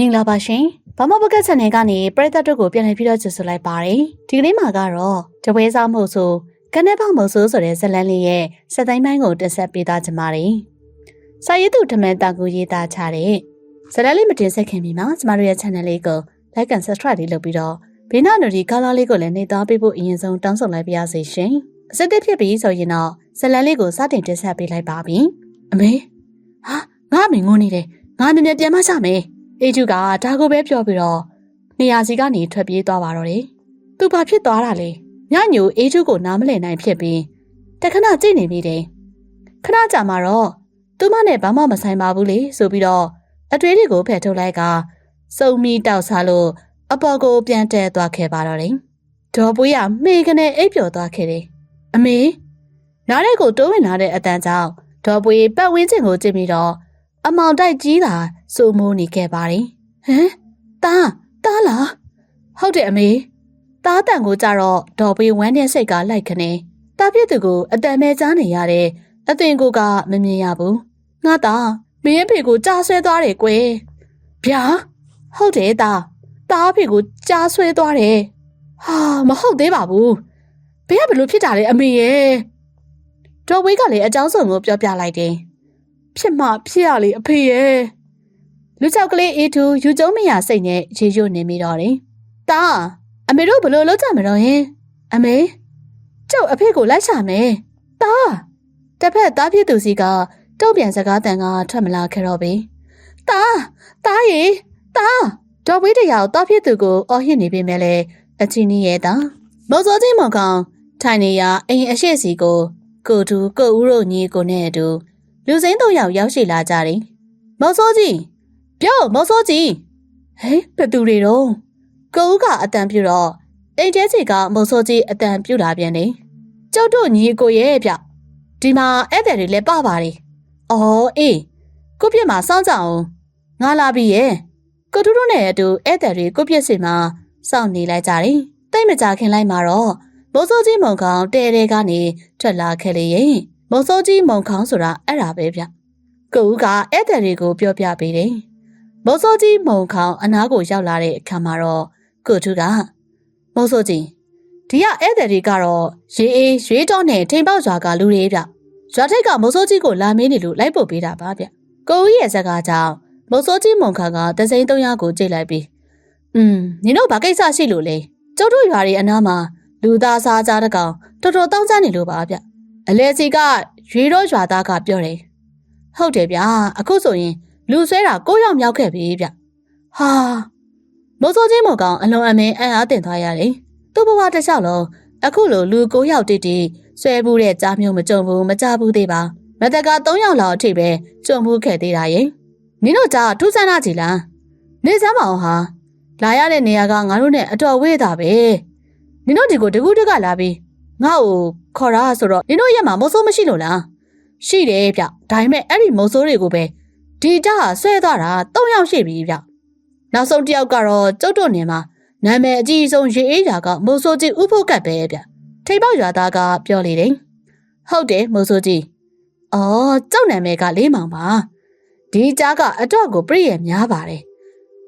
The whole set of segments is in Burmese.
မင်္ဂလာပါရှင်။ဘာမဘကတ် channel ကနေပရိသတ်တို့ကိုပြန်လည်ပြီးတော့ကြိုဆိုလိုက်ပါတယ်။ဒီကနေ့မှာကတော့တပွဲစားမှုဆိုကနေပေါမုတ်ဆိုးဆိုတဲ့ဇတ်လန်းလေးရဲ့စက်တိုင်းပိုင်းကိုတင်ဆက်ပေးသားချင်ပါတယ်။စာရေးသူဓမ္မတာကူရေးသားချတဲ့ဇတ်လန်းလေးမတင်ဆက်ခင်ပြီမှာကျမတို့ရဲ့ channel လေးကို like and subscribe လေးလုပ်ပြီးတော့ဘေးနာနိုဒီကာလာလေးကိုလည်းနှိပ်သားပေးဖို့အရင်ဆုံးတောင်းဆိုလိုက်ပါရစေရှင်။အစက်တက်ဖြစ်ပြီဆိုရင်တော့ဇတ်လန်းလေးကိုစတင်တင်ဆက်ပေးလိုက်ပါပြီ။အမေဟာငါအမေငုံနေတယ်။ငါနည်းနည်းပြန်မချမယ်။ အေဂျူကဒါကိုပဲပြောပြီးတော့နေရာစီကနေထွက်ပြေးသွားပါတော့တယ်။သူဘာဖြစ်သွားတာလဲ။ညညိုအေဂျူကိုနားမလည်နိုင်ဖြစ်ပြီးတခဏကြည့်နေမိတယ်။ခဏကြာမှတော့သူမနဲ့ဘာမှမဆိုင်ပါဘူးလေဆိုပြီးတော့အတွေးတွေကိုဖယ်ထုတ်လိုက်ကစုံမီတောက်စားလို့အပေါ်ကိုပြန်တဲသွားခဲ့ပါတော့တယ်။ဒေါ်ပွေးကမေကနေအိပ်ပျော်သွားခဲ့တယ်။အမေနားတဲ့ကိုတိုးဝင်လာတဲ့အတန်းကြောင့်ဒေါ်ပွေးပတ်ဝန်းကျင်ကိုကြည့်ပြီးတော့ အမောင်တိုက်ကြီးတာစိုးမိုးနေခဲ့ပါတယ်။ဟမ်တားတားလားဟုတ်တယ်အမေတားတန်ကိုကြတော့ဒေါ်ပေးဝမ်းတဲ့စိတ်ကလိုက်ခနေတားပြစ်သူကိုအတန်မဲကြားနေရတဲ့အသွင်ကိုကမမြင်ရဘူးငါသားမင်းအဖေကိုကြားဆွဲသွားတယ်ကွယ်ဗျာဟုတ်တယ်တားတားအဖေကိုကြားဆွဲသွားတယ်ဟာမဟုတ်သေးပါဘူးဘယ်ကဘလို့ဖြစ်တာလဲအမေရဲ့ဒေါ်ဝေးကလည်းအကြောင်းစုံကိုပြောပြလိုက်တယ် ဖြစ်မှဖြစ်ရလေအဖေရဲ့လူချောက်ကလေးအေးသူယူကျုံမရစိတ်နဲ့ရေရွနေမိတော့တယ်။တာအမေတို့ဘလို့လောက်ကြမလို့ဟင်အမေကျုပ်အဖေကိုလိုက်ချမယ်။တာတစ်ဖက်သားဖြစ်သူစီကတုံ့ပြန်စကားတန်ကထွက်မလာခဲ့တော့ပြီ။တာတာရေတာဒေါ်ဝေးတရာသားဖြစ်သူကိုအော်ဟစ်နေပေမဲ့လည်းအချင်းကြီးရဲ့တာမော်စောချင်းမောင်ကောင်ထိုင်နေရအိမ်အရှိစီကိုကိုတူကိုဦးတို့ညီကိုနဲ့အတူ လူစိမ်းသုံးယောက်ရောက်ရှိလာကြတယ်။မောင်စောကြီးပြောမောင်စောကြီးဟဲ့ဘယ်သူတွေတော့ကိုဦးကအတန်ပြူတော့အိမ်ကျဲစီကမောင်စောကြီးအတန်ပြူလာပြန်တယ်။ကျုပ်တို့ညီကိုရဲ့ဗျဒီမှာဧည့်သည်တွေလည်းပပါတယ်။အော်အေးကိုပြစ်မှာစောင့်ကြအောင်ငါလာပြီရဲ့ကိုထူးထူးနဲ့အတူဧည့်သည်တွေကိုပြစ်စီမှာစောင့်နေလိုက်ကြတယ်။တိတ်မကြခင်လိုက်မှာတော့မောင်စောကြီးမုံကောင်တဲတဲကနေထွက်လာခဲ့လေရဲ့။ မုံစိုးကြီးမုံခေါင်းဆိုတာအဲ့ဒါပဲဗျကိုဦးကဧည့်သည်တွေကိုပြောပြပေးတယ်မုံစိုးကြီးမုံခေါင်းအနားကိုရောက်လာတဲ့အခါမှာတော့ကိုထူးကမုံစိုးကြီးဒီကဧည့်သည်တွေကတော့ရေအေးရွေးတော့နဲ့ထိန်ပေါက်ရွာကလူတွေဗျရွာထိပ်ကမုံစိုးကြီးကိုလာမင်းနေလို့လိုက်ပို့ပေးတာပါဗျကိုဦးရဲ့ဇက်ကားကြောင့်မုံစိုးကြီးမုံခေါင်းကတစိမ့်၃ယောက်ကိုကြိတ်လိုက်ပြီးอืมညီတို့ဘာကိစ္စရှိလို့လဲကျုပ်တို့ရွာတွေအနားမှာလူသားစားကြတဲ့ကောင်တော်တော်တောင်းကြနေလို့ပါဗျ အလဲစီကရွေတော့ရွာသားကပြောတယ်ဟုတ်တယ်ဗျာအခုဆိုရင်လူဆွဲတာကိုရောက်မြောက်ခဲ့ပြီဗျဟာမိုးစိုးချင်းမကောင်အလွန်အမင်းအံ့အားတင်သွားရတယ်သူ့ဘဝတစ်လျှောက်လုံးအခုလိုလူကိုရောက်တိတိဆွဲဘူးတဲ့ကြားမျိုးမကြုံဘူးမကြဘူးသေးပါမတက3ယောက်လောက်အထိပဲကြုံမှုခဲ့သေးတာရဲ့နင်တို့ကြားထူးဆန်းလာကြည်လားနေစမ်းမအောင်ဟာလာရတဲ့နေရာကငါတို့နဲ့အတော်ဝေးတာပဲနင်တို့ဒီကိုတကူးတကလာပြီးငါ့ကို ခေါ်တာဆိုတော့နင်တို့ရက်မှာမဆိုးမရှိလို့လားရှိတယ်ဗျဒါပေမဲ့အဲ့ဒီမဆိုးတွေကိုပဲဒီကြဟာဆွဲသွားတာ၃ယောက်ရှိပြီဗျနောက်ဆုံးတစ်ယောက်ကတော့ကျုပ်တို့နေမှာနာမည်အကြီးဆုံးရေအေးရာကမိုးဆိုးကြီးဥဖို့ကတ်ပဲဗျထိပ်ပေါက်ရွာသားကပြောလေတယ်ဟုတ်တယ်မိုးဆိုးကြီးအော်ကျောက်နာမည်ကလေးမောင်ပါဒီကြားကအတော့ကိုပြည့်ရများပါတယ်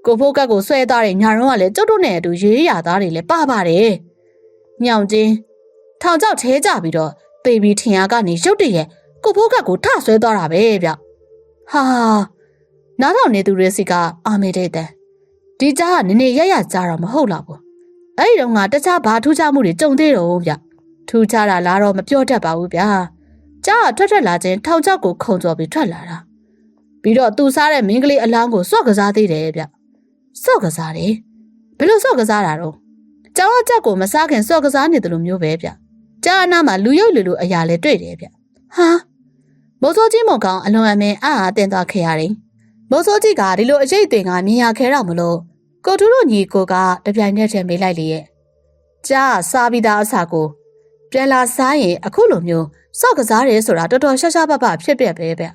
ကိုဖို့ကတ်ကိုဆွဲသွားတဲ့ညာတော့ကလည်းကျုပ်တို့နဲ့အတူရေအေးရာသားတွေလည်းပါပါတယ်ညောင်ချင်း ထောင်ချောက်ထဲကြပြီးတော့တေဘီထင်ရကနေရုတ်တရက်ကိုဖိုးကတ်ကိုထဆွဲသွားတာပဲဗျဟာနားထောင်နေသူတွေစီကအာမေတဲ့တဲ့ဒီကြားကနည်းနည်းရရကြားတော့မဟုတ်တော့ဘူးအဲ့ဒီတော့ငါတခြားဘာထူးခြားမှုတွေကြုံသေးတော့ဗျထူးခြားတာလားတော့မပြောတတ်ပါဘူးဗျာကြားကထွက်ထွက်လာခြင်းထောင်ချောက်ကိုခုံကျော်ပြီးထွက်လာတာပြီးတော့သူစားတဲ့မင်းကလေးအလောင်းကိုစော့ကစားသေးတယ်ဗျစော့ကစားတယ်ဘယ်လိုစော့ကစားတာတော့ကျောင်းအချက်ကိုမစားခင်စော့ကစားနေတယ်လို့မျိုးပဲဗျ။ ကြားအနားမှာလူရုပ်လူလူအရာလဲတွေ့တယ်ဗျ။ဟာမိုးစိုးကြီးမုံကောင်အလွန်အမင်းအာအတင်သွားခဲ့ရတယ်။မိုးစိုးကြီးကဒီလိုအရေးအသွင်ကမြင်ရခဲတော့မလို့ကိုထူးတို့ညီကိုကတပြိုင်နက်တည်းမေးလိုက်လေရဲ့။ကြားစားပြီးသားအစာကိုပြန်လာစားရင်အခုလိုမျိုးစော့ကစားတယ်ဆိုတာတော်တော်ရှားရှားပပဖြစ်ပြက်ပဲဗျ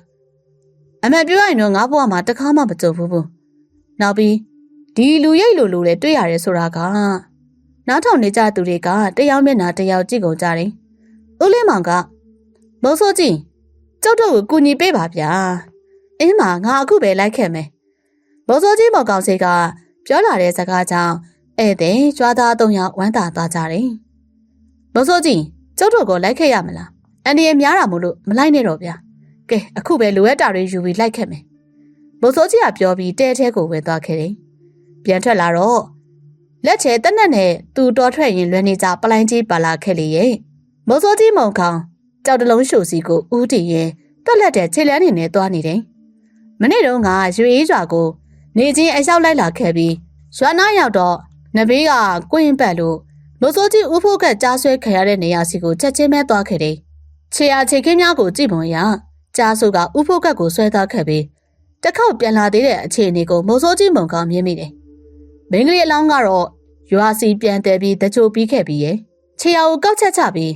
။အမေပြောရရင်တော့ငါဘဝမှာတစ်ခါမှမကြုံဘူးဘူး။နောက်ပြီးဒီလူရိတ်လူလူလည်းတွေ့ရတယ်ဆိုတာက နားထောင်နေကြသူတွေကတယောက်မျက်နှာတယောက်ကြည့်ကုန်ကြတယ်။ဦးလင်းမောင်ကမိုးစိုးကြီးကျုပ်တို့ကိုကူညီပေးပါဗျာ။အင်းမငါအခုပဲလိုက်ခဲ့မယ်မော်စောကြီးမော်ကောင်စီကပြောလာတဲ့စကားကြောင့်ဧည့်သည်ကြွားသားသုံးယောက်ဝမ်းသာသွားကြတယ်။မော်စောကြီးကျုပ်တို့ကိုလိုက်ခဲ့ရမလား။အန်ဒီရများတာမို့လို့မလိုက်နဲ့တော့ဗျာ။ကဲအခုပဲလိုအပ်တာတွေယူပြီးလိုက်ခဲ့မယ်။မော်စောကြီးကပြောပြီးတဲထဲကိုဝင်သွားခဲ့တယ်။ပြန်ထွက်လာတော့ လက်ချေတက်နက်နဲ့သူတော်ထွက်ရင်လွယ်နေကြပလိုင်းကြီးပါလာခဲ့လေရဲ့။မော်စောကြီးမုံခေါင်ကြောက်တလုံးရှိုစီကိုဦးတည်ရင်တွက်လက်တဲ့ခြေလန်းနေနဲ့သွားနေတယ်။မနေ့တုန်းကရွေအေးရွာကို နေချင်းအလျှောက်လိုက်လာခဲ့ပြီးရွာနာရောက်တော့နဘေးကကွင်းပတ်လို့မိုးစိုးကြီးဦးဖို့ကကြားဆွဲခရတဲ့နေရာစီကိုချက်ချင်းပဲသွားခဲ့တယ်။ခြေအားခြေခင်းများကိုကြည့်ပုံရကြားဆိုကဦးဖို့ကကိုဆွဲသွားခဲ့ပြီးတစ်ခေါက်ပြန်လာသေးတဲ့အခြေအနေကိုမိုးစိုးကြီးမုံကောင်မြင်မိတယ်။မင်းကလေးအလောင်းကတော့ ရွာစီပြန်တယ်ပြီးတချို့ပြီးခဲ့ပြီးရဲ့ခြေအားကိုကောက်ချက်ချပြီး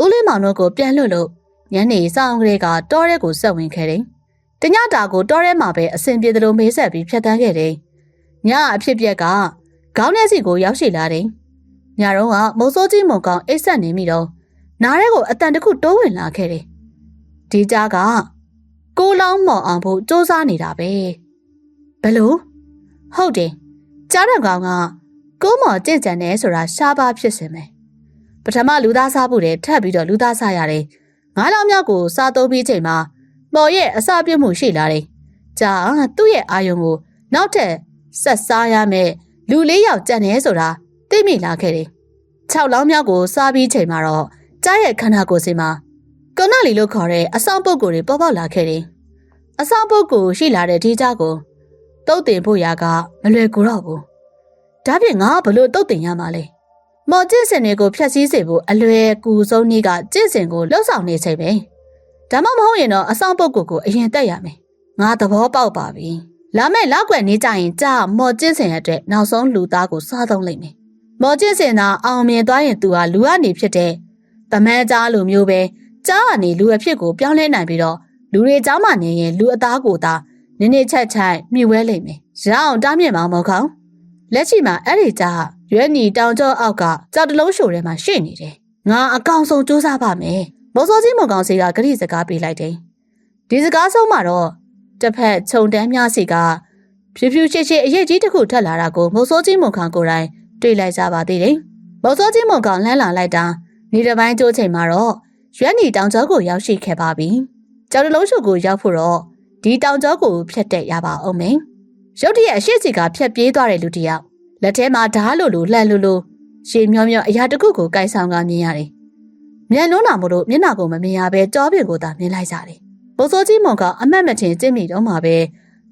ဦးလေးမောင်တို့ကိုပြန်လွတ်လို့ညနေစောင်းကလေးကတောထဲကိုဆက်ဝင်ခဲ့တယ်။တညတာကိုတောထဲမှာပဲအဆင်ပြေသလိုမေးဆက်ပြီးဖြတ်တန်းခဲ့တယ်။ညအဖြစ်ပြက်ကခေါင်းထဲစီကိုရောက်ရှိလာတယ်။ညတော့ကမုံစိုးကြီးမုံကောင်အိတ်ဆက်နေမိတော့နားထဲကိုအတန်တစ်ခုတိုးဝင်လာခဲ့တယ်။ဒီကြားကကိုလောင်းမော်အောင်ဖို့စူးစမ်းနေတာပဲ။ဘယ်လိုဟုတ်တယ်။ကြားတဲ့ကောင်က ကိုမော်ကြင့်ကြံနေဆိုတာရှားပါဖြစ်စင်မယ်။ပထမလူသားစားဖို့တည်းထပ်ပြီးတော့လူသားစားရတယ်။ငါးလောင်းမြောက်ကိုစားသုံးပြီးချိန်မှာမော်ရဲ့အစာပြည့်မှုရှိလာတယ်။ကြာသူ့ရဲ့အာယုံကိုနောက်ထပ်ဆက်စားရမယ်လူလေးယောက်ကြံနေဆိုတာသိမိလာခဲ့တယ်။၆လောင်းမြောက်ကိုစားပြီးချိန်မှာတော့ကြားရဲ့ခန္ဓာကိုယ်စီမှာကော်နလီလို့ခေါ်တဲ့အဆောင်ပုတ်ကိုယ်တွေပေါ်ပေါက်လာခဲ့တယ်။အဆောင်ပုတ်ကိုရှိလာတဲ့ဒီကြားကိုတုတ်တင်ဖို့ရာကမလွယ်ကူတော့ဘူး။ ဒါဖြင့်ငါဘလို့တုတ်တင်ရမှာလဲ။မော်ကျင့်စင်တွေကိုဖျက်ဆီးစေဖို့အလွယ်ကူဆုံးနည်းကကျင့်စင်ကိုလှုပ်ဆောင်နေချိန်ပဲ။ဒါမှမဟုတ်ရင်တော့အဆောင်ပုတ်ကိုယ်ကိုအရင်တက်ရမယ်။ငါသဘောပေါက်ပါပြီ။လာမဲ့လောက်ွယ်နေကြရင်ကြာမော်ကျင့်စင်ရတဲ့နောက်ဆုံးလူသားကိုစားသုံးလိုက်မယ်။မော်ကျင့်စင်သာအောင်မြင်သွားရင်သူဟာလူကနေဖြစ်တဲ့တမန်ကြားလိုမျိုးပဲကြားကနေလူအဖြစ်ကိုပြောင်းလဲနိုင်ပြီးတော့လူတွေကြားမှနေရင်လူအသားကိုသာနည်းနည်းချက်ချက်မြှဝဲလိမ့်မယ်။ရအောင်တားမြစ်မှာမဟုတ်ခေါ လက်ရှိမှာအဲ့ဒီကြားရွက်နီတောင်ကျောအောက်ကကြောက်တလုံးရှိုထဲမှာရှိနေတယ်။ငါအကောင်ဆုံးစူးစမ်းပါမယ်။မော်စောကြီးမုံကောင်စီကဂရိစကားပေးလိုက်တယ်။ဒီစကားဆုံးမှာတော့တစ်ဖက်ခြုံတန်းများစီကဖြူဖြူရှည်ရှည်အရေးကြီးတစ်ခုထက်လာတာကိုမော်စောကြီးမုံကောင်ကိုယ်တိုင်တွေ့လိုက်ကြပါသေးတယ်။မော်စောကြီးမုံကောင်လှမ်းလာလိုက်တာနေတစ်ပိုင်းကျိုးချိန်မှာတော့ရွက်နီတောင်ကျောကိုရောက်ရှိခဲ့ပါပြီ။ကြောက်တလုံးရှုပ်ကိုရောက်ဖို့တော့ဒီတောင်ကျောကိုဖျက်တဲ့ရပါအောင်မယ်။ ရုတ်တရက်အရှိစီကဖျက်ပြေးသွားတဲ့လူတစ်ယောက်လက်ထဲမှာဓားလိုလိုလှန်လိုလိုရှေမျောမျောအရာတစ်ခုကိုကိုင်ဆောင်ကမြင်ရတယ်။မြန်လုံးလာမို့လို့မျက်နှာကိုမမြင်ရပဲကြောပင်ကိုသာမြင်လိုက်ကြတယ်။ဘိုးစောကြီးမုံကအမတ်မထင်ကြည့်မိတော့မှပဲ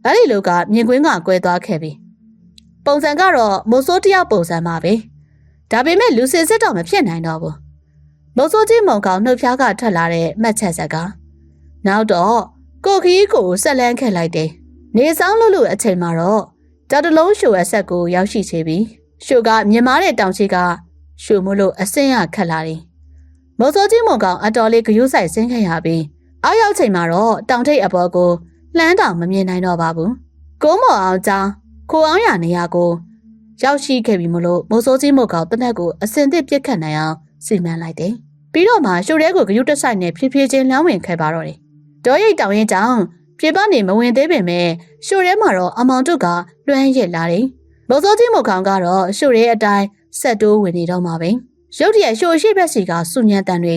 အဲ့ဒီလူကမြင်ကွင်းကကွဲသွားခဲ့ပြီ။ပုံစံကတော့မိုးစိုးတယောက်ပုံစံပါပဲ။ဒါပေမဲ့လူစင်စစ်တော့မဖြစ်နိုင်တော့ဘူး။မိုးစိုးကြီးမုံကောင်နှုတ်ဖျားကထွက်လာတဲ့မှတ်ချက်ဆက်ကနောက်တော့ကိုခီးကိုဆက်လန်းခဲ့လိုက်တယ်။ နေဆောင်လို့လို့အချိန်မှာတော့တောက်တလုံးရှိုအဆက်ကိုရောက်ရှိချေပြီးရှိုကမြင်မာတဲ့တောင်ချီကရှိုမို့လို့အစင်းရခတ်လာတယ်။မော်စောကြီးမုံကောင်အတော်လေးဂယုစိုက်ဆင်းခဲ့ရပြီးအောက်ရောက်ချိန်မှာတော့တောင်ထိပ်အပေါ်ကိုလှမ်းတောင်မမြင်နိုင်တော့ပါဘူး။ကိုမော်အောင်ကြောင်းခိုအောင်ရနေရာကိုရောက်ရှိခဲ့ပြီမလို့မိုးစိုးကြီးမုတ်ကောင်တနက်ကိုအစင်သစ်ပြစ်ခတ်နိုင်အောင်စီမံလိုက်တယ်။ပြီးတော့မှရှိုရဲကိုဂယုတက်ဆိုင်နဲ့ဖြည်းဖြည်းချင်းလမ်းဝင်ခဲ့ပါတော့တယ်။ဒေါ်ရိတ်တောင်ရင်ကြောင့် ပြေပနေမဝင်သေးပေမဲ့ရှိုရဲမှာတော့အမောင်တို့ကလွှမ်းရစ်လာတယ်။မိုးစိုးကြီးမုတ်ကောင်ကတော့ရှိုရဲအတိုင်းဆက်တိုးဝင်နေတော့မှာပဲ။ရုတ်တရက်ရှိုရှိဘက်စီကစုညံတန်တွေ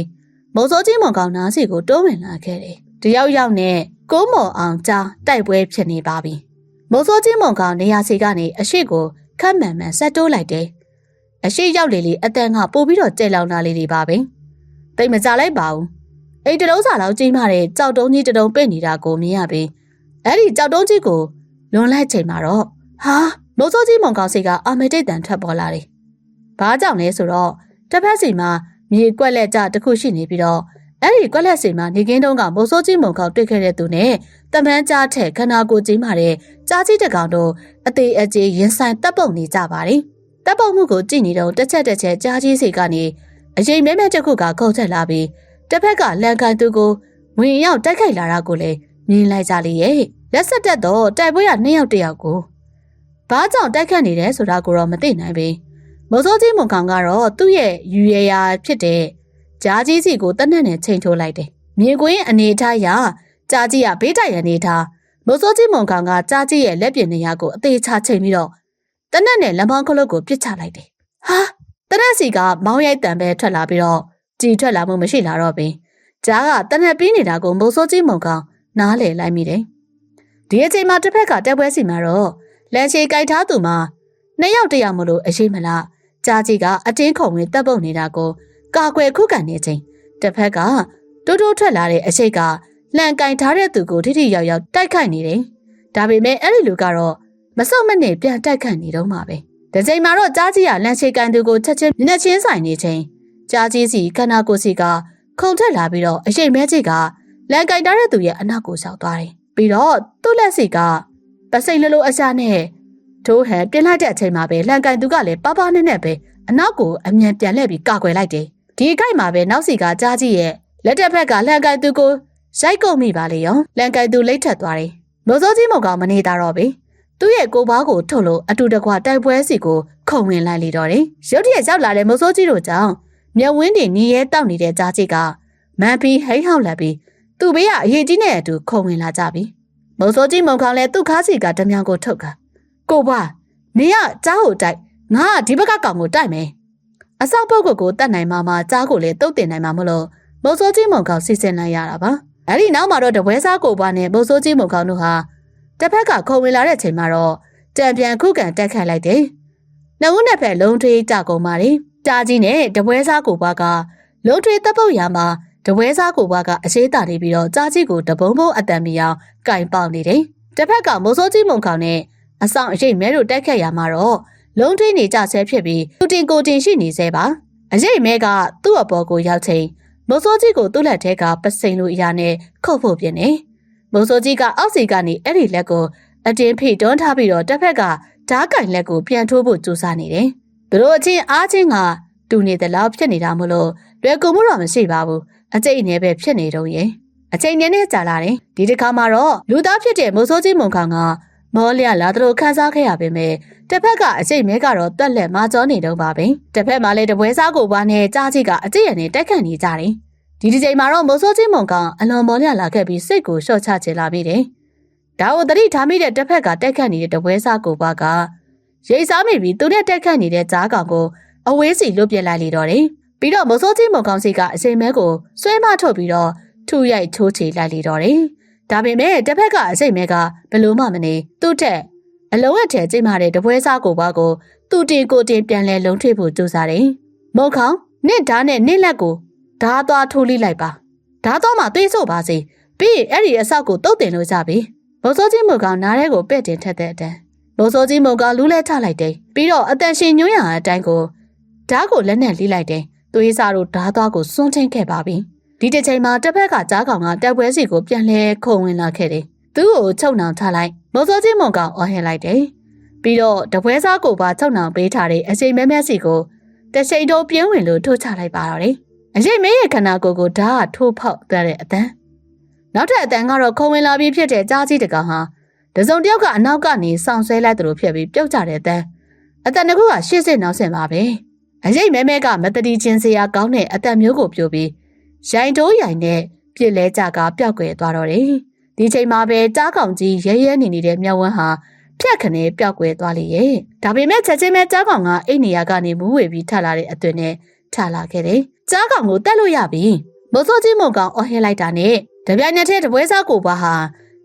မိုးစိုးကြီးမုတ်ကောင်နားစီကိုတိုးဝင်လာခဲ့တယ်။တယောက်ယောက်နဲ့ကိုမော်အောင်ကြားတိုက်ပွဲဖြစ်နေပါပြီ။မိုးစိုးကြီးမုံကောင်နေရာစီကနေအရှိကိုခတ်မှန်မှန်ဆက်တိုးလိုက်တယ်။အရှိရောက်လေလေအတန်ကပို့ပြီးတော့ကြဲလောင်လာလေတွေပါပဲ။တိတ်မကြလိုက်ပါဘူး။ အိမ်တလုံးစာလောက်ကြီးမှတဲ့ကြောက်တုံးကြီးတတုံးပိတ်နေတာကိုမြင်ရပြီးအဲ့ဒီကြောက်တုံးကြီးကိုလွန်လိုက်ချိန်မှာတော့ဟာမိုးစိုးကြီးမုံကောင်စီကအာမေတိတ်တန်ထွက်ပေါ်လာတယ်။ဘာကြောင့်လဲဆိုတော့တစ်ဖက်စီမှာမြေကွက်လက်ကြတစ်ခုရှိနေပြီးတော့အဲ့ဒီကွက်လက်စီမှာနေကင်းတုံးကမိုးစိုးကြီးမုံကောင်တွေ့ခဲ့တဲ့သူနဲ့တမန်းကြားထက်ခနာကိုကြီးမာတဲ့ကြားကြီးတကောင်တို့အသေးအကျေရင်ဆိုင်တပ်ပုတ်နေကြပါတယ်။တပ်ပုတ်မှုကိုကြည့်နေတော့တစ်ချက်တစ်ချက်ကြားကြီးစီကနေအရင်မဲမဲတစ်ခုကခုတ်ချက်လာပြီး တစ်ဖက်ကလန်ကန်သူကိုဝင်ရောက်တိုက်ခိုက်လာတာကိုလည်းမြင်လိုက်ကြလေရဲ့လက်ဆက်တက်တော့တိုက်ပွဲကနှစ်ယောက်တယောက်ကိုဘာကြောင့်တိုက်ခတ်နေတယ်ဆိုတာကိုတော့မသိနိုင်ပေမိုးစိုးကြီးမုံကောင်ကတော့သူ့ရဲ့ယူရရာဖြစ်တဲ့ကြားကြီးစီကိုတက်နှက်နဲ့ချိန်ထိုးလိုက်တယ်။မြေကွင်းအနေထားရကြားကြီးကဘေးတိုက်ရနေထားမိုးစိုးကြီးမုံကောင်ကကြားကြီးရဲ့လက်ပြင်နေရာကိုအသေးချချိန်ပြီးတော့တနက်နဲ့လက်မောင်းခလုတ်ကိုပစ်ချလိုက်တယ်ဟာတနက်စီကမောင်းရိုက်တံပဲထွက်လာပြီးတော့ ကြည်ထွက်လာမှုမရှိလာတော့ပင်ကြားကတနက်ပြီးနေတာကိုမိုးစိုးကြီးမုံကောင်နားလေလိုက်မိတယ်ဒီအချိန်မှာတစ်ဖက်ကတက်ပွဲစီမှာတော့လန်ချေကြိုက်ထားသူမှာနှစ်ယောက်တယောက်မလို့အရှိမလားကြားကြီးကအတင်းခုံဝင်တပ်ပုတ်နေတာကိုကာကွယ်ခုခံနေချိန်တစ်ဖက်ကတိုးတိုးထွက်လာတဲ့အရှိတ်ကလှန်ကင်ထားတဲ့သူကိုထိထိရောက်ရောက်တိုက်ခိုက်နေတယ်။ဒါပေမဲ့အဲ့ဒီလူကတော့မစုံမနဲ့ပြန်တိုက်ခိုက်နေတော့မှာပဲ။ဒီချိန်မှာတော့ကြားကြီးကလန်ချေကန်သူကိုချက်ချင်းမျက်နှာချင်းဆိုင်နေချိန် ကြားကြီးစီခန္ဓာကိုယ်စီကခုန်ထက်လာပြီးတော့အရှိတ်မဲကြီးကလန်ကင်ထားတဲ့သူရဲ့အနောက်ကိုရှောက်သွားတယ်။ပြီးတော့သူ့လက်စီကပစိတ်လလိုအရှာနဲ့ထိုးဟန်ပြင်လိုက်တဲ့အချိန်မှာပဲလန်ကန်သူကလည်းပပနဲ့နဲ့ပဲအနောက်ကိုအမြန်ပြန်လှည့်ပြီးကာကွယ်လိုက်တယ်။ဒီအကိုက်မှာပဲနောက်စီကကြားကြီးရဲ့လက်တက်ဘက်ကလန်ကန်သူကိုရိုက်ကုန်မိပါလေရောလန်ကန်သူလိတ်ထက်သွားတယ်။မိုးစိုးကြီးမုံကောင်မနေတာတော့ပဲ။သူ့ရဲ့ကိုဘာကိုထုတ်လို့အတူတကွတိုက်ပွဲစီကိုခုံဝင်လိုက်လေတော့တယ်။ရုတ်တရက်ရောက်လာတဲ့မိုးစိုးကြီးတို့ကြောင့် မျက်ဝင်းတွေနီးရဲတောက်နေတဲ့ကြားကြီးကမန်ဖီဟိတ်ဟောက်လက်ပြီးသူ့ဘေးကအရေးကြီးနဲ့အတူခုံဝင်လာကြပြီ။မိုးစိုးကြီးမုံကောင်လည်းသူ့ခါးစီကဓမြောင်ကိုထုတ်ကကိုဘာနေရကြားကိုတိုက်ငါကဒီဘက်ကကောင်ကိုတိုက်မယ်။အဆောက်ပုတ်ကိုကိုတတ်နိုင်မှာမှကြားကိုလည်းတုတ်တင်နိုင်မှာမလို့မိုးစိုးကြီးမုံကောင်စီစဉ်နိုင်ရတာပါ။အဲ့ဒီနောက်မှာတော့တပွဲစားကိုပါနဲ့မိုးစိုးကြီးမုံကောင်တို့ဟာတစ်ဖက်ကခုံဝင်လာတဲ့ချိန်မှာတော့တံပြန်ခုခံတက်ခတ်လိုက်တယ်။နှစ်ဦးနှစ်ဖက်လုံးထွေးကြကုန်ပါလေ။ တာကြီးနဲ့တပွဲစားကိုပါကလုံးထွေးတပ်ပုတ်ရမှာတပွဲစားကိုပါကအရှိတာနေပြီးတော့ကြားကြီးကိုတပုံးပုံးအတန်မီအောင်ကင်ပေါက်နေတယ်။တစ်ဖက်ကမိုးစိုးကြီးမုံကောင်နဲ့အဆောင်အရှိတ်မဲတို့တက်ခတ်ရမှာတော့လုံးထွေးနေကြဆဲဖြစ်ပြီးသူတင်ကိုတင်ရှိနေဆဲပါ။အရှိတ်မဲကသူ့အပေါ်ကိုရောက်ချိန်မိုးစိုးကြီးကိုသူ့လက်ထဲကပစိန်လိုအရာနဲ့ခုတ်ဖို့ပြင်နေ။မိုးစိုးကြီးကအောက်စီကနေအဲ့ဒီလက်ကိုအတင်းဖိတွန်းထားပြီးတော့တစ်ဖက်ကဓားကင်လက်ကိုပြန်ထိုးဖို့ကြိုးစားနေတယ်။ သူတို့အချင်းအားချင်းကတူနေတဲ့လောက်ဖြစ်နေတာမို့လို့လွယ်ကူမှုတော့မရှိပါဘူး။အကျိတ်အနေပဲဖြစ်နေတော့ရဲ့။အချိန်နည်းနည်းကြာလာတယ်။ဒီတစ်ခါမှာတော့လူသားဖြစ်တဲ့မိုးစိုးကြီးမုံခေါင်ကမောလျလာတို့ခန်းစားခဲ့ရပေမဲ့တစ်ဖက်ကအကျိတ်မဲကတော့တွက်လက်မကြောနေတော့ပါပဲ။တစ်ဖက်မှာလည်းတပွဲစားကိုပါနဲ့ကြားကြီးကအကျိတ်ရနေတက်ခတ်နေကြတယ်။ဒီဒီချိန်မှာတော့မိုးစိုးကြီးမုံကောင်အလွန်မောလျလာခဲ့ပြီးစိတ်ကိုလျှော့ချချင်လာပြီတယ်။ဒါကိုတတိထားမိတဲ့တစ်ဖက်ကတက်ခတ်နေတဲ့တပွဲစားကိုပါက ရိတ်စားမိပြီးသူနဲ့တက်ခတ်နေတဲ့ကြားကောင်ကိုအဝေးစီလွတ်ပြစ်လိုက်လေတော့တယ်။ပြီးတော့မိုးစိုးကြီးမုံကောင်စီကအစိမ်မဲကိုဆွဲမထုတ်ပြီးတော့ထူရိုက်ချိုးချေလိုက်လေတော့တယ်။ဒါပေမဲ့တစ်ဖက်ကအစိမ်မဲကဘလို့မှမနေသူ့ထက်အလုံးအထည်ကျိမတဲ့တပွဲစားကိုပါကိုသူ့တင်ကိုတင်ပြန်လဲလုံးထွေးဖို့ကြိုးစားတယ်။မုံခေါင်နင့်ဓာတ်နဲ့နင့်လက်ကိုဓာတ်သွားထိုးလိလိုက်ပါ။ဓာတ်သွားမှသွေးဆို့ပါစေ။ပြီးရင်အဲ့ဒီအဆောက်ကိုတုတ်တင်လို့ကြပြီ။မိုးစိုးကြီးမုံကောင်နားထဲကိုပဲ့တင်ထက်တဲ့အတန်း မိုးစိုးကြီးမုံကောင်လူးလဲချလိုက်တယ်။ပြီးတော့အတန်ရှင်ညွှန်းရအတိုင်းကိုဓာတ်ကိုလက်နဲ့လိလိုက်တယ်။သွေးစားတို့ဓာတ်သွားကိုစွန့်ချင်းခဲ့ပါပြီ။ဒီတစ်ချိန်မှာတစ်ဖက်ကကြားကောင်ကတက်ပွဲစီကိုပြန်လဲခုံဝင်လာခဲ့တယ်။သူ့ကိုချုပ်နှောင်ထားလိုက်မိုးစိုးကြီးမုံကောင်အော်ဟင်လိုက်တယ်။ပြီးတော့တပွဲစားကိုပါချုပ်နှောင်ပေးထားတဲ့အချိန်မဲမဲစီကိုတရှိန်တို့ပြင်းဝင်လို့ထိုးချလိုက်ပါတော့တယ်။အချိန်မဲရဲ့ခန္ဓာကိုယ်ကိုဓာတ်ထိုးဖောက်သွားတဲ့အတန်းနောက်ထပ်အတန်းကတော့ခုံဝင်လာပြီးဖြစ်တဲ့ကြားကြီးတကောင်ဟာ တစုံတယောက်ကအနောက်ကနေစောင့်ဆွဲလိုက်သလိုဖြစ်ပြီးပြုတ်ကျတဲ့အတန်းအတန်တကူကရှေ့စစ်နောက်ဆင်ပါပဲ။အရေးမဲမဲကမတတိချင်းစရာကောင်းတဲ့အတန်မျိုးကိုပြိုပြီးရိုင်တိုးရိုင်နဲ့ပြစ်လဲကြကပျောက်ကွယ်သွားတော့တယ်။ဒီချိန်မှာပဲကြားကောင်ကြီးရဲရဲနေနေတဲ့မြောက်ဝန်းဟာဖြတ်ခနဲပျောက်ကွယ်သွားလေရဲ့။ဒါပေမဲ့ချက်ချင်းပဲကြားကောင်ကအိတ်နေရာကနေမူးဝေပြီးထလာတဲ့အသွင်နဲ့ထလာခဲ့တယ်။ကြားကောင်ကိုတက်လို့ရပြီ။မိုးစိုးကြီးမုံကောင်အော်ဟဲလိုက်တာနဲ့တပြိုင်နက်တည်းတပွဲစားကိုပါဟာ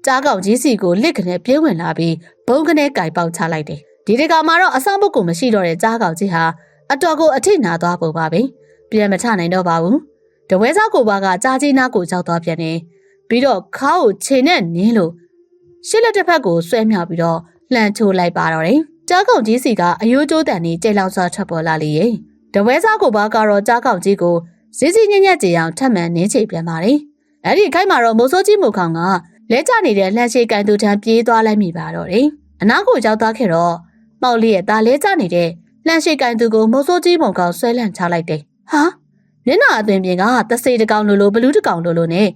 ကြားကောင်ကြီးစီကိုလစ်ခနဲပြင်းဝင်လာပြီးဘုံခနဲကြိုက်ပေါက်ချလိုက်တယ်။ဒီတကမှာတော့အဆောင်ပုတ်ကိုမရှိတော့တဲ့ကြားကောင်ကြီးဟာအတော်ကိုအထိနာသွားပုံပါပဲပြန်မထနိုင်တော့ပါဘူးတဝဲစားကိုပါကကြားကြီးနာကိုကြောက်သွားပြန်နေပြီးတော့ခါကိုခြေနဲ့နင်းလို့ရှစ်လက်တစ်ဖက်ကိုဆွဲမြောက်ပြီးတော့လှန်ချိုးလိုက်ပါတော့တယ်ကြားကောင်ကြီးစီကအယိုးကျိုးတန်ကြီးကြိတ်လောက်စွာထွက်ပေါ်လာလေရဲ့တဝဲစားကိုပါကတော့ကြားကောင်ကြီးကိုစည်းစည်းညံ့ညံ့ကြအောင်ထပ်မံနင်းချိပြန်ပါတယ်အဲ့ဒီခိုက်မှာတော့မိုးစိုးကြီးမူခေါင်က လဲကျနေတဲ့လှန်ရှိကန်သူထံပြေးသွားလိုက်မိပါတော့တယ်အနားကိုရောက်သွားခဲ့တော့ပေါက်လေးရဲ့ตาလဲကျနေတဲ့လှန်ရှိကန်သူကိုမိုးစိုးကြီးမုံကောင်ဆွဲလန့်ချလိုက်တယ်။ဟာမျက်နှာအသွင်ပြင်ကတဆေတကောင်လိုလိုဘလူးတကောင်လိုလိုနဲ့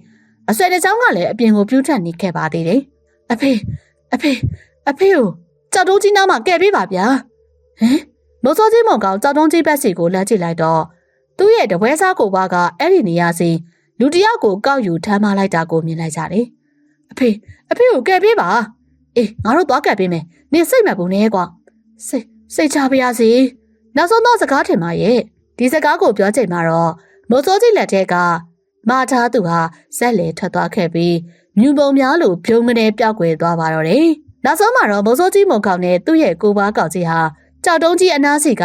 အဆွဲတစ်ချောင်းကလည်းအပြင်ကိုပြူးထန်နေခဲ့ပါသေးတယ်။အဖေအဖေအဖေကိုကြောက်တုံးကြီးနားမှာကဲပေးပါဗျာ။ဟမ်မိုးစိုးကြီးမုံကောင်ကြောက်တုံးကြီးဘက်စီကိုလှမ်းကြည့်လိုက်တော့သူ့ရဲ့တပွဲစားကိုပါကအဲ့ဒီနေရာစီလူတယောက်ကိုကောက်ယူထမ်းမလိုက်တာကိုမြင်လိုက်ကြတယ်။ အဖေအဖေကိုကယ်ပေးပါအေးငါတို့သွားကယ်ပေးမယ်နင်စိတ်မပူနဲ့ကွာစိတ်စိတ်ချပါရစေနောက်ဆုံးတော့စကားထင်ပါရဲ့ဒီစကားကိုပြောချိန်မှာတော့မိုးစိုးကြီးလက်ထက်ကမာထားသူဟာဇက်လေထွက်သွားခဲ့ပြီးမြူပုံများလိုဖြုံးကနေပြောက်ွယ်သွားပါတော့တယ်နောက်ဆုံးမှာတော့မိုးစိုးကြီးမုံကောင်နဲ့သူ့ရဲ့ကိုပါကောင်ကြီးဟာကြောက်တုံးကြီးအနားစီက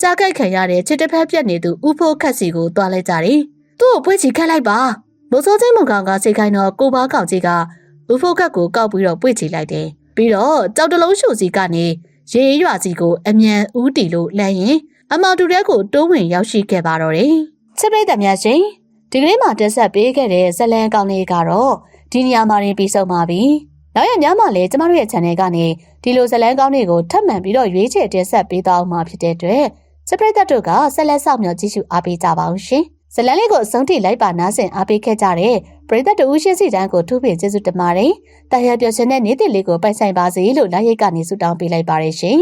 ကြားကြိုက်ခံရတဲ့ချစ်တစ်ဖက်ပြက်နေသူဥဖိုးခက်စီကိုတွားလိုက်ကြတယ်သူ့ကိုပွေ့ချီခတ်လိုက်ပါမိုးစိုးကြီးမုံကောင်ကစိတ်ခိုင်းတော့ကိုပါကောင်ကြီးက ဥဖိုးခက်ကိုကောက်ပြီးတော့ပွေ့ချီလိုက်တယ်ပြီးတော့ကြောက်တလုံးရှုစီကနေရေရွာစီကိုအမြန်ဦးတီလို့လှမ်းရင်အမောင်တူတဲ့ကိုတိုးဝင်ရောက်ရှိခဲ့ပါတော့တယ်ချစ်ပိတ်တယ်များရှင်ဒီကနေ့မှတက်ဆက်ပေးခဲ့တဲ့ဇလန်ကောင်းလေးကတော့ဒီနေရာမှာနေပြီးဆုံးပါပြီနောက်ရညမှာလည်းကျမတို့ရဲ့ channel ကနေဒီလိုဇလန်ကောင်းတွေကိုထပ်မံပြီးတော့ရွေးချယ်တင်ဆက်ပေးသွားအောင်မှာဖြစ်တဲ့အတွက်စပရိသတ်တို့ကဆက်လက်ဆောင်မြော်ကြည့်ရှုအားပေးကြပါအောင်ရှင်ဇလန်လေးကိုအဆုံးထိလိုက်ပါနားဆင်အားပေးခဲ့ကြတဲ့ ပရိသတ်တို့ရှင်းစီတန်းကိုထူးပင်ကျေးဇူးတင်ပါတယ်တာယာပြောရှင်တဲ့နေ့တည်လေးကိုပိုက်ဆိုင်ပါစေလို့လာရိတ်ကနေဆုတောင်းပေးလိုက်ပါတယ်ရှင်